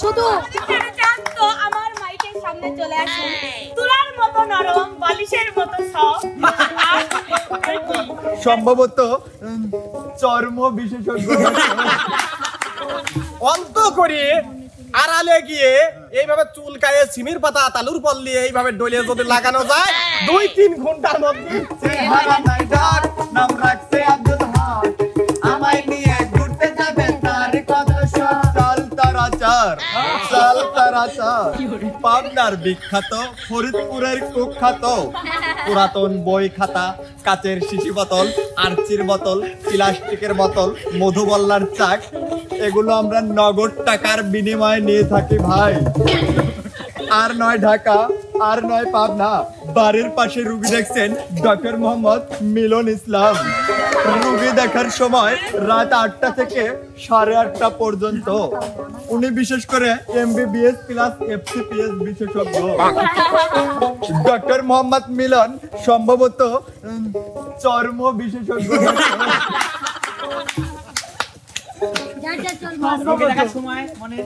শুধু এখানে আমার মাইকের সামনে চলে আসুন তুলার মতো নরম বালিশের মতো সফট। সম্ভবত চর্ম বিশেষজ্ঞ। অন্ত করে আড়ালে গিয়ে এইভাবে চুলকায়ে সিমির পাতা তালুর পল দিয়ে এইভাবে ডলিয়ে যদি লাগানো যায় দুই তিন ঘণ্টার মধ্যে চেহারা নাই ডাক, নাম রাখছে আব্দুল পাবনার বিখ্যাত ফরিদপুরের কুখ্যাত পুরাতন বই খাতা, কাচের শিশি বোতল, আরচির বোতল, প্লাস্টিকের বোতল, মধুবল্লার চাক, এগুলো আমরা নগদ টাকার বিনিময়ে নিয়ে থাকি ভাই। আর নয় ঢাকা, আর নয় পাবনা, বাড়ির পাশে রুগী দেখছেন ডক্টর মোহাম্মদ মিলন ইসলাম। রুগী দেখার সময় রাত আটটা থেকে সাড়ে আটটা পর্যন্ত। উনি বিশেষ করে এমবিবিএস প্লাস এফসিপিএস বিশেষজ্ঞ। ডক্টর মোহাম্মদ মিলন সম্ভবত চর্ম বিশেষজ্ঞ। রোগী দেখার সময় মানে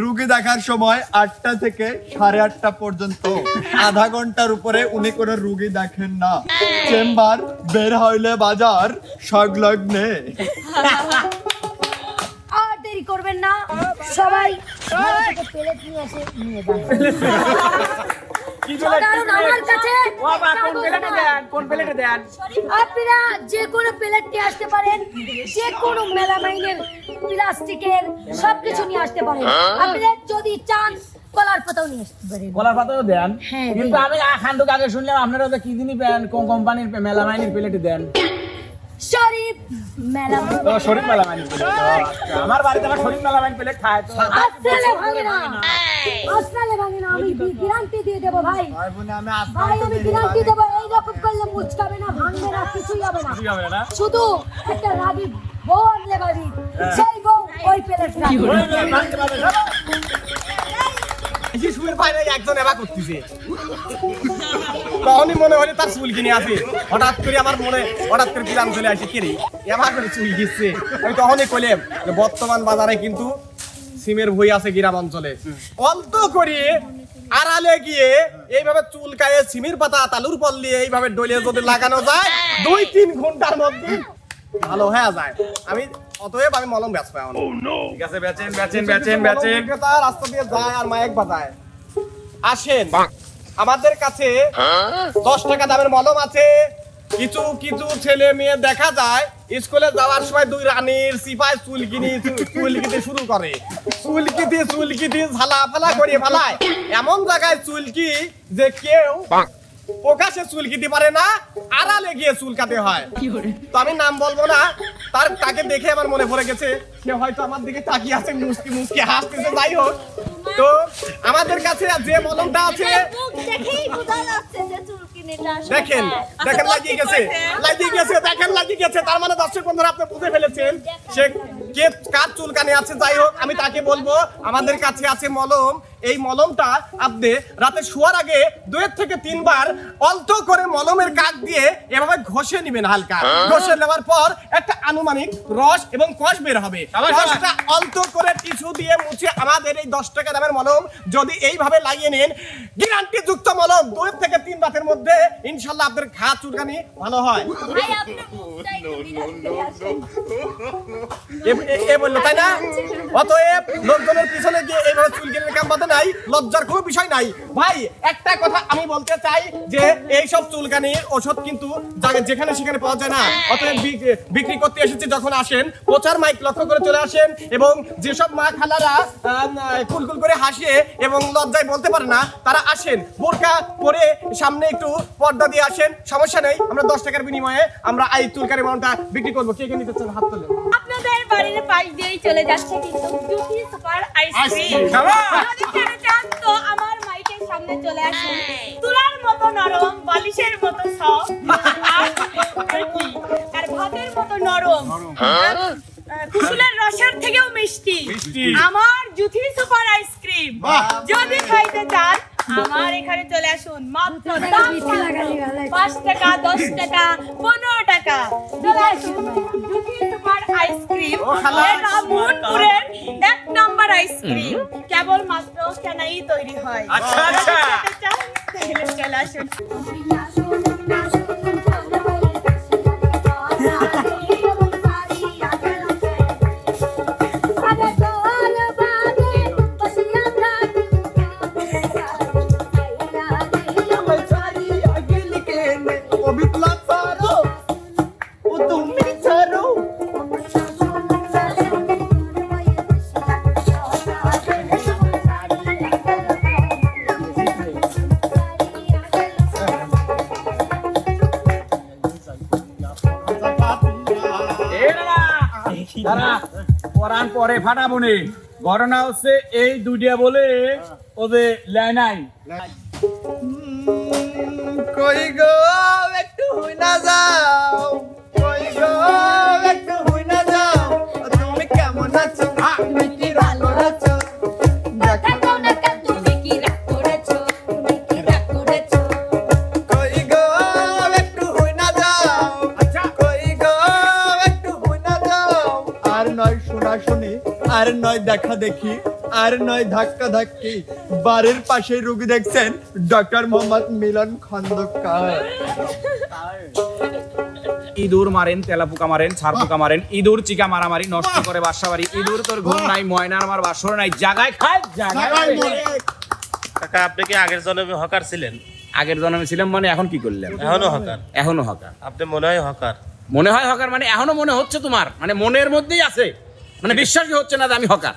রুগী দেখার সময় আটটা থেকে সাড়ে আটটা পর্যন্ত। আধা ঘণ্টার উপরে উনি কোনো রুগী দেখেন না। চেম্বার বের হইলে বাজার সংলগ্নে। আর দেরি করবেন না। সবাই প্লেট নিয়ে এসে নিয়ে যান কি বলে? কারণ আমার কাছে ও বাবা কোন প্লেটে দেন কোন প্লেটে দেন? আপনারা যে কোনো প্লেট নিয়ে আসতে পারেন যে কোনো মেলামাইনের প্লাস্টিকের সবকিছু নিয়ে আসতে পারেন। আপনারা যদি চান কলার পাতাও নিয়ে আসতে পারেন। গলার পাতাও দেন? হ্যাঁ, কিন্তু আমি খান্ডুক আগে শুনলাম আপনারা কি দিনই পেন কোন কোম্পানির মেলামাইনের প্লেটে দেন? শরীফ মেলামাইন তো শরীর মেলামাইনের প্লেট আমার বাড়িতে আমার শরীর মেলামাইন প্লেট খায় তো। আসলে ভাঙে না। আসলে ভাঙে না। আমি গ্যারান্টি দিয়ে দেবো ভাই। ভাই আমি গ্যারান্টি দেবো। এইরকম করলে মুচকাবে না ভাঙবে না কিছুই হবে না। কি হবে না। শুধু একটা রাগি বউ আনলে বাড়ি। সেই বউ ওই প্লেট না। এই যে শুয়ের পায়ে একজন এবার করতেছে। তখনই মনে হলে তার চুল কিনে আছে। হঠাৎ করে আমার মনে হঠাৎ করে প্ল্যান চলে আসে কে রে এবার করে চুল গিচ্ছে আমি তখনই কইলাম যে বর্তমান বাজারে কিন্তু সিমের বই আছে গ্রাম অঞ্চলে। অল্প করে আড়ালে গিয়ে এইভাবে চুল কায়ে সিমের পাতা তালুর পল দিয়ে এইভাবে ডলিয়ে যদি লাগানো যায় দুই তিন ঘণ্টার মধ্যে ভালো হয়ে যায়। আমি অতএব আমি মলম ব্যস্ত এখন। ঠিক আছে বেচেন বেচেন বেচেন বেচেন। রাস্তা দিয়ে যায় আর মাইক বাজায়। আসেন। আমাদের কাছে দশ টাকা দামের মলম আছে। কিছু কিছু ছেলে মেয়ে দেখা যায় স্কুলে যাওয়ার সময় দুই রানীর সিপাই চুলকিনি চুলকিতে শুরু করে। চুলকিতে চুলকিতে ঝালা ফালা করে ফালায়। এমন জায়গায় চুলকি যে কেউ প্রকাশে চুলকিতে পারে না আড়ালে গিয়ে চুলকাতে হয়। তো আমি নাম বলব না তার তাকে দেখে আমার মনে পড়ে গেছে সে হয়তো আমার দিকে তাকিয়ে আছে মুসকি মুসকি হাসতেছে যাই হোক। তো আমাদের কাছে যে মলমটা আছে দেখেন। দেখেন লাগিয়ে গেছে লাগিয়ে গেছে দেখেন লাগিয়ে গেছে তার মানে দর্শক বন্ধুরা আপনি বুঝে ফেলেছেন সে কে কার চুলকানি আছে যাই হোক আমি তাকে বলব আমাদের কাছে আছে মলম। এই মলমটা আপনি রাতে শোয়ার আগে দুয়ের থেকে তিনবার অল্প করে মলমের কাক দিয়ে এভাবে ঘষে নেবেন হালকা। ঘষে নেওয়ার পর একটা আনুমানিক রস এবং কষ বের হবে। আবার রসটা অল্প করে টিস্যু দিয়ে মুছে আমাদের এই দশ টাকা দামের মলম যদি এইভাবে লাগিয়ে নেন গ্যারান্টি যুক্ত মলম। দুই থেকে তিন রাতের মধ্যে ইনশাল্লাহ আপনার ঘা চুলকানি ভালো হয়। এ- যেখানে আসেন, প্রচার মাইক লক্ষ্য করে চলে আসেন এবং যেসব মা খালারা কুলকুল করে হাসিয়ে এবং লজ্জায় বলতে পারে না, তারা আসেন। বোরকা পরে সামনে একটু পর্দা দিয়ে আসেন, সমস্যা নেই, আমরা দশ টাকার বিনিময়ে আমরা এই চুলকানি মাউন্টটা বিক্রি করব। কে কে নিতে চান হাত বাড়ির পাশ দিয়েই চলে যাচ্ছে কিন্তু সুপার আইসক্রিম যদি খেতে চান তো আমার মাইকের সামনে চলে আসুন। তুলার মতো নরম বালিশের মতো সফট আর ভাতের মতো নরম। কুসুলের রসের থেকেও মিষ্টি। আমার জুথি সুপার আইসক্রিম যদি খাইতে চান আমার এখানে চলে আসুন। মাত্র। পাঁচ টাকা দশ টাকা পনেরো টাকা। চলে আসুন। আইসক্রিম। এটা মোহনপুরের এক নাম্বার আইসক্রিম। কেবল মাত্র কেনাই তৈরি হয়। আচ্ছা, আচ্ছা। তাহলে চলে আসুন। পরান পরে ফাটাবো নে। ঘটনা হচ্ছে এই দুইটা বলে ওদের লেয় নাই। কই গো, একটু নয় শোনা শুনি আর নয় দেখা দেখি আর নয় ধাক্কা ধাক্কি। বাড়ির পাশে রুগী দেখছেন ডক্টর মোহাম্মদ মিলন খন্দকার। ইঁদুর মারেন তেলাপোকা মারেন ছাড় পোকা মারেন ইঁদুর চিকা মারামারি নষ্ট করে বাসা বাড়ি। ইঁদুর তোর ঘুম নাই ময়নার আমার বাসর নাই জাগায় খায় জাগায় মরে। কাকা আপনি কি আগের জন্মে হকার ছিলেন? আগের জন্মে ছিলাম মানে এখন কি করলেন এখনও হকার? এখনও হকার। আপনি মনে হয় হকার? মনে হয় হকার মানে এখনও মনে হচ্ছে তোমার। মানে মনের মধ্যেই আছে। মানে বিশ্বাসই হচ্ছে না যে আমি হকার।